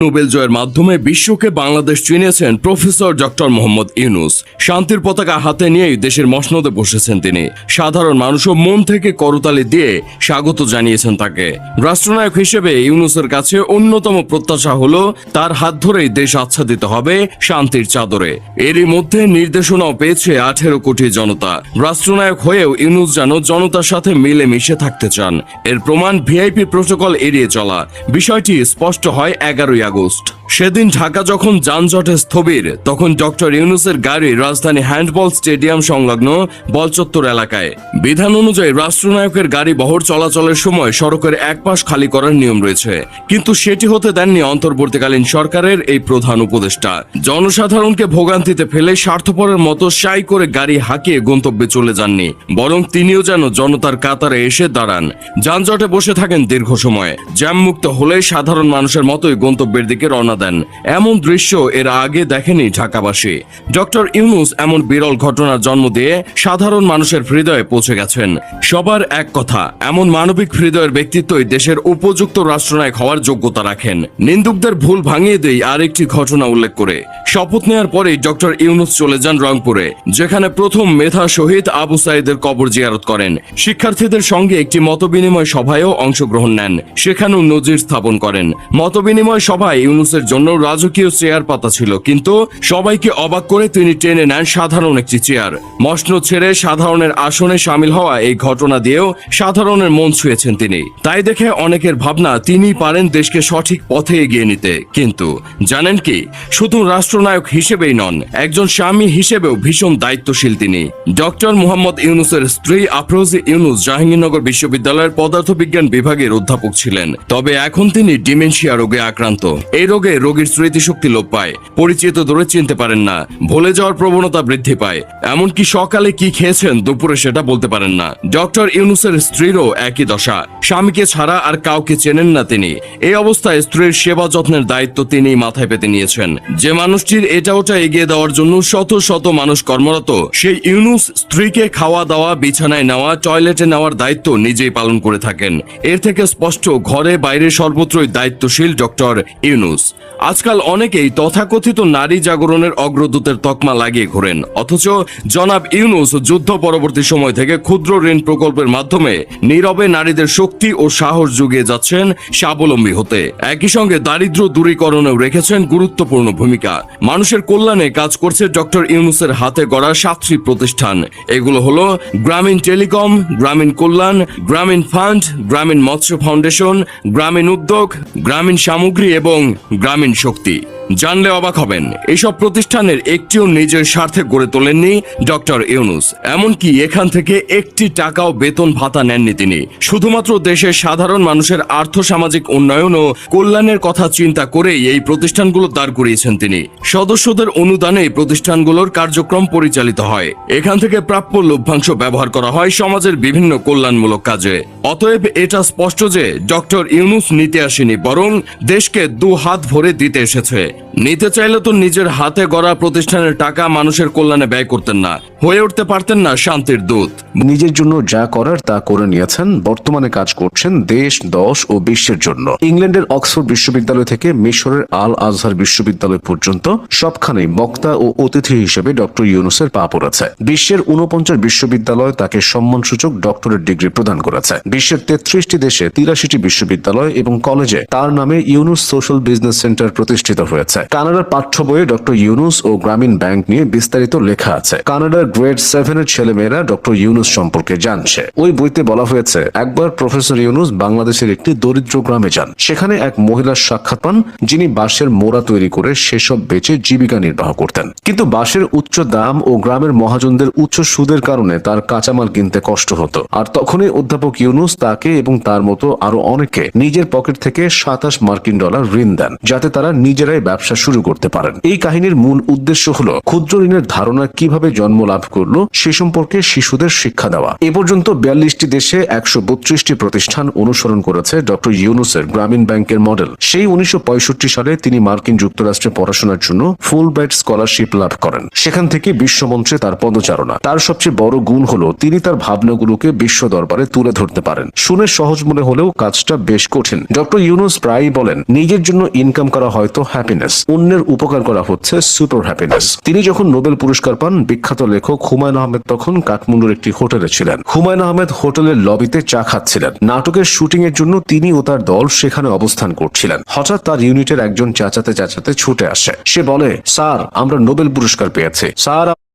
Nobel জয়ের মাধ্যমে বিশ্বকে বাংলাদেশ চিনিয়েছেন প্রফেসর ডক্টর মোহাম্মদ ইউনুস। শান্তির পতাকা হাতে নিয়েই দেশের মসনদে বসেছেন তিনি। সাধারণ মানুষও মন থেকে করতালি দিয়ে স্বাগত জানিয়েছেন তাকে। রাষ্ট্রনায়ক হিসেবে ইউনুসের কাছে অন্যতম প্রত্যাশা হলো, তার হাত ধরেই দেশ আচ্ছাদিত হবে শান্তির চাদরে। এরই মধ্যে নির্দেশনাও পেয়েছে আঠেরো কোটি জনতা। রাষ্ট্রনায়ক হয়েও ইউনুস যেন জনতার সাথে মিলে মিশে থাকতে চান। এর প্রমাণ ভিআইপি প্রোটোকল এড়িয়ে চলা। বিষয়টি স্পষ্ট হয় এগারোই আগস্ট। সেদিন ঢাকা যখন যানজটে স্থবির, তখন ডক্টর ইউনুসের গাড়ি রাজধানী হ্যান্ডবল স্টেডিয়াম সংলগ্ন বলচত্বর এলাকায়। বিধান অনুযায়ী রাষ্ট্রনায়কের গাড়ি বহর চলাচলের সময় সড়কের এক পাশ খালি করার নিয়ম রয়েছে। কিন্তু সেটি হতে দেননি অন্তর্বর্তীকালীন সরকারের এই প্রধান উপদেষ্টা। জনসাধারণকে ভোগান্তিতে ফেলে স্বার্থপরের মতো সাই করে গাড়ি হাঁকিয়ে গন্তব্যে চলে যাননি, বরং তিনিও যেন জনতার কাতারে এসে দাঁড়ান। যানজটে বসে থাকেন দীর্ঘ সময়। জ্যাম মুক্ত হলে সাধারণ মানুষের মতোই গন্তব্যের দিকে রওনা দেন। এমন দৃশ্য এর আগে দেখেনি ঢাকাবাসী। ডক্টর ইউনুস এমন বিরল ঘটনার জন্ম দিয়ে সাধারণ মানুষের হৃদয়ে পৌঁছে গেছেন। সবার এক কথা, এমন মানবিক হৃদয়ের ব্যক্তিত্বই দেশের উপযুক্ত রাষ্ট্রনায়ক হওয়ার যোগ্যতা রাখেন। নিন্দুকদের ভুল ভাঙিয়ে দেই আরেকটি ঘটনা উল্লেখ করে। শপথ নেওয়ার পরেই ডক্টর ইউনুস চলে যান রংপুরে, যেখানে প্রথম মেধা শহীদ আবু সাইদের কবর জিয়ারত করেন। শিক্ষার্থীদের সঙ্গে একটি মতবিনিময় সভায়ও অংশগ্রহণ নেন। সেখানেও নজির স্থাপন করেন। মতবিনিময় সভায় ইউনুসের জন্য রাজকীয় চেয়ার পাতা ছিল, কিন্তু সবাইকে অবাক করে তিনি টেনে নেন সাধারণ একটি চেয়ার। মসনদ ছেড়ে সাধারণের আসনে সামিল হওয়া এই ঘটনা দিয়েও সাধারণের মন ছুঁয়েছেন তিনি। তাই দেখে অনেকের ভাবনা তিনি পারেন দেশকে সঠিক পথে এগিয়ে নিতে। কিন্তু জানেন কি, শুধু রাষ্ট্রনায়ক হিসেবেই নন, একজন স্বামী হিসেবেও ভীষণ দায়িত্বশীল তিনি। ডক্টর মোহাম্মদ ইউনুসের স্ত্রী আফরোজি ইউনুস জাহাঙ্গীরনগর বিশ্ববিদ্যালয়ের পদার্থবিজ্ঞান বিভাগের অধ্যাপক ছিলেন। তবে এখন তিনি ডিমেনশিয়া রোগে আক্রান্ত। এই রোগে রোগীর স্মৃতিশক্তি লোপ পায়। পরিচিত দূরে চিনতে পারেন না। ভুলে যাওয়ার প্রবণতা বৃদ্ধি পায়। এমনকি সকালে কি খেয়েছেন, দুপুরে সেটা বলতে পারেন না। ডক্টর ইউনুসের স্ত্রীরও একই দশা। স্বামীকে ছাড়া আর কাউকে চেনেন না তিনি। এই অবস্থায় স্ত্রীর সেবা যত্নের দায়িত্ব তিনি মাথায় পেতে নিয়েছেন। যে মানুষটির এটা ওটা এগিয়ে দেওয়ার জন্য শত শত মানুষ কর্মরত, সেই ইউনুস স্ত্রীকে খাওয়া দাওয়া, বিছানায় নেওয়া, টয়লেটে নেওয়ার দায়িত্ব নিজেই পালন করে থাকেন। এর থেকে স্পষ্ট, ঘরে বাইরে সর্বত্রই দায়িত্বশীল ডক্টর ইউনুস। আজকাল অনেকেই তথাকথিত নারী জাগরণের অগ্রদূতের তকমা লাগিয়ে ঘোরেন। অথচ জনাব ইউনুস যুদ্ধ পরবর্তী সময় থেকে ক্ষুদ্র ঋণ প্রকল্পের মাধ্যমে নীরবে নারীদের শক্তি ও সাহস জুগিয়ে যাচ্ছেন স্বাবলম্বী হতে। একই সঙ্গে দারিদ্র দূরীকরণেও রেখেছেন গুরুত্বপূর্ণ ভূমিকা। মানুষের কল্যাণে কাজ করছে ডক্টর ইউনুসের হাতে গড়া সাতটি প্রতিষ্ঠান। এগুলো হলো গ্রামীণ টেলিকম, গ্রামীণ কল্যাণ, গ্রামীণ ফান্ড, গ্রামীণ মৎস্য ফাউন্ডেশন, গ্রামীণ উদ্যোগ, গ্রামীণ সামগ্রী এবং গ্রামীণ শক্তি। জানলে অবাক হবেন এইসব প্রতিষ্ঠানের একটিও নিজের স্বার্থে গড়ে তোলেননি ডক্টর ইউনুস। এমনকি এখান থেকে একটি টাকাও বেতন ভাতা নেননি তিনি। শুধুমাত্র দেশের সাধারণ মানুষের আর্থসামাজিক উন্নয়ন ও কল্যাণের কথা চিন্তা করেই এই প্রতিষ্ঠানগুলো দাঁড় করিয়েছেন তিনি। সদস্যদের অনুদানে এই প্রতিষ্ঠানগুলোর কার্যক্রম পরিচালিত হয়। এখান থেকে প্রাপ্য লভ্যাংশ ব্যবহার করা হয় সমাজের বিভিন্ন কল্যাণমূলক কাজে। অতএব এটা স্পষ্ট যে, ডক্টর ইউনুস নিতে আসেনি, বরং দেশকে দু হাত ভরে দিতে এসেছে। নিতে চাইলে তো নিজের হাতে গড়া প্রতিষ্ঠানের টাকা মানুষের কল্যাণে ব্যয় করতেন না। হয়ে উঠতে পারতেন না শান্তির দূত। নিজের জন্য যা করার তা করে নিয়েছেন, বর্তমানে কাজ করছেন দেশ, দশ ও বিশ্বের জন্য। ইংল্যান্ডের অক্সফোর্ড বিশ্ববিদ্যালয় থেকে মিশরের আল আজহার বিশ্ববিদ্যালয় পর্যন্ত সবখানেই বক্তা ও অতিথি হিসেবে ডক্টর ইউনুসের পা পড়েছে। বিশ্বের উনপঞ্চাশ বিশ্ববিদ্যালয় তাকে সম্মানসূচক ডক্টরেট ডিগ্রি প্রদান করেছে। বিশ্বের তেত্রিশটি দেশে তিরাশিটি বিশ্ববিদ্যালয় এবং কলেজে তার নামে ইউনুস সোশ্যাল বিজনেস সেন্টার প্রতিষ্ঠিত হয়েছে। কানাডার পাঠ্য বইয়ে ডক্টর ইউনুস ও গ্রামীণ ব্যাংক নিয়ে বিস্তারিত লেখা আছে। কানাডার গ্রেড সেভেনের ছেলেমেয়েরা ডক্টর ইউনুস সম্পর্কে জানছে। ওই বইতে বলা হয়েছে, একবার প্রফেসর ইউনুস বাংলাদেশের একটি দরিদ্র গ্রামে যান। সেখানে এক মহিলার সাক্ষাৎ পান, যিনি বাঁশের মোড়া তৈরি করে সেসব বেচে জীবিকা নির্বাহ করতেন। কিন্তু বাঁশের উচ্চ দাম ও গ্রামের মহাজনদের উচ্চ সুদের কারণে তার কাঁচামাল কিনতে কষ্ট হতো। আর তখনই অধ্যাপক ইউনুস তাকে এবং তার মতো আরও অনেকে নিজের পকেট থেকে সাতাশ মার্কিন ডলার ঋণ দেন, যাতে তারা নিজেরাই ব্যবসা শুরু করতে পারেন। এই কাহিনীর মূল উদ্দেশ্য হলো, ক্ষুদ্র ঋণের ধারণা কীভাবে জন্ম লাভ করল সে সম্পর্কে শিশুদের শিক্ষা দেওয়া এ পর্যন্ত বিয়াল্লিশটি দেশে একশো বত্রিশটি প্রতিষ্ঠান অনুসরণ করেছে ডক্টর ইউনুসের গ্রামীণ ব্যাংকের মডেল। সেই উনিশশো পঁয়ষট্টি সালে তিনি মার্কিন যুক্তরাষ্ট্রে পড়াশোনার জন্য ফুল ব্রাইট স্কলারশিপ লাভ করেন। সেখান থেকে বিশ্বমঞ্চে তার পদচারণা। তার সবচেয়ে বড় গুণ হলো, তিনি তার ভাবনাগুলোকে বিশ্ব দরবারে তুলে ধরতে পারেন। শুনে সহজ মনে হলেও কাজটা বেশ কঠিন। ডক্টর ইউনুস প্রায়ই বলেন, নিজের জন্য ইনকাম করা হয়তো হ্যাপিনেস অন্যের উপকার করা হচ্ছে সুপার হ্যাপিনেস তিনি যখন নোবেল পুরস্কার পান, বিখ্যাত লেখক হুমায়ুন আহমেদ তখন কাঠমান্ডুর একটি হোটেলে ছিলেন। হুমায়ুন আহমেদ হোটেলের লবিতে চা খাচ্ছিলেন। নাটকের শুটিং এর জন্য তিনি ও তার দল সেখানে অবস্থান করছিলেন। হঠাৎ তার ইউনিটের একজন চাচাতে চাচাতে ছুটে আসে। সে বলে, স্যার, আমরা নোবেল পুরস্কার পেয়েছি। স্যার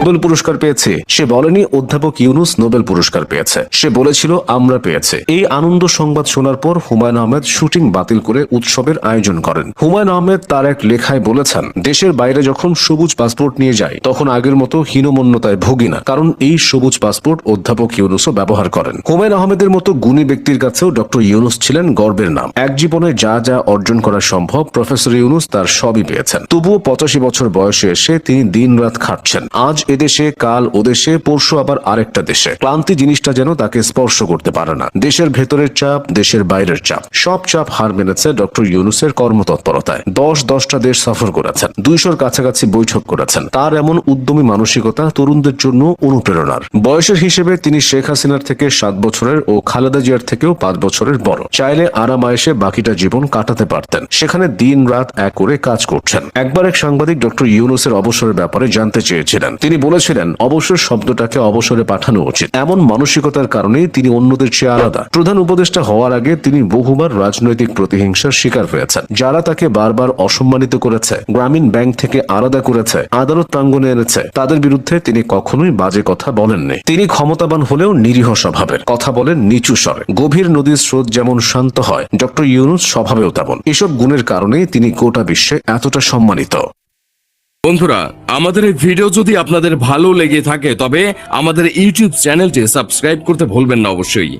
নোবেল পুরস্কার পেয়েছে। সে বলেনি, অধ্যাপক ইউনুস নোবেল পুরস্কার পেয়েছে। সে বলেছিল, আমরা পেয়েছে। এই আনন্দ সংবাদ শোনার পর হুমায়ুন আহমেদ শুটিং বাতিল করে উৎসবের আয়োজন করেন। হুমায়ুন আহমেদ তার এক লেখায় বলেছেন, দেশের বাইরে যখন সবুজ পাসপোর্ট নিয়ে যায়, তখন আগের মতো হীনমন্যতায় ভুগি না কারণ এই সবুজ পাসপোর্ট অধ্যাপক ইউনুসও ব্যবহার করেন। হুমায়ুন আহমেদের মতো গুণী ব্যক্তির কাছেও ডক্টর ইউনুস ছিলেন গর্বের নাম। এক জীবনে যা যা অর্জন করা সম্ভব, প্রফেসর ইউনুস তার সবই পেয়েছেন। তবুও পঁচাশি বছর বয়সে এসে তিনি দিন রাত খাটছেন। আজ এদেশে কাল ওদেশে পরশু আবার আরেকটা দেশে। ক্লান্তি জিনিসটা যেন তাকে স্পর্শ করতে পারে না। দেশের ভেতরের চাপ, দেশের বাইরের চাপ, সব চাপ হার মেনেছে ডক্টর ইউনুসের কর্মতৎপরতায়। দশ দশটা দেশ সফর করেছেন, দুইশোর কাছাকাছি বৈঠক করেছেন। তার এমন উদ্যমী মানসিকতা তরুণদের জন্য অনুপ্রেরণার। বয়সের হিসেবে তিনি শেখ হাসিনার থেকে সাত বছরের ও খালেদা জিয়ার থেকেও পাঁচ বছরের বড়। চাইলে আরাম আয়েসে বাকিটা জীবন কাটাতে পারতেন। সেখানে দিন রাত এক করে কাজ করছেন। একবার এক সাংবাদিক ডক্টর ইউনুসের অবসরের ব্যাপারে জানতে চেয়েছিলেন। তিনি বলেছিলেন, অবসর শব্দটাকে অবসরে পাঠানো উচিত। এমন মানসিকতার কারণেই তিনি অন্যদের চেয়ে আলাদা। প্রধান উপদেষ্টা হওয়ার আগে তিনি বহুবার রাজনৈতিক প্রতিহিংসার শিকার হয়েছেন। যারা তাকে বারবার অসম্মানিত করেছে, গ্রামীণ ব্যাংক থেকে আলাদা করেছে, আদালত প্রাঙ্গনে এনেছে, তাদের বিরুদ্ধে তিনি কখনোই বাজে কথা বলেননি। তিনি ক্ষমতাবান হলেও নিরীহ স্বভাবের। কথা বলেন নিচু স্বরে। গভীর নদীর স্রোত যেমন শান্ত হয়, ডক্টর ইউনুস স্বভাবেও তেমন। এসব গুণের কারণেই তিনি গোটা বিশ্বে এতটা সম্মানিত। বন্ধুরা, আমাদের এই ভিডিও যদি আপনাদের ভালো লেগে থাকে, তবে আমাদের ইউটিউব চ্যানেলটি সাবস্ক্রাইব করতে ভুলবেন না অবশ্যই।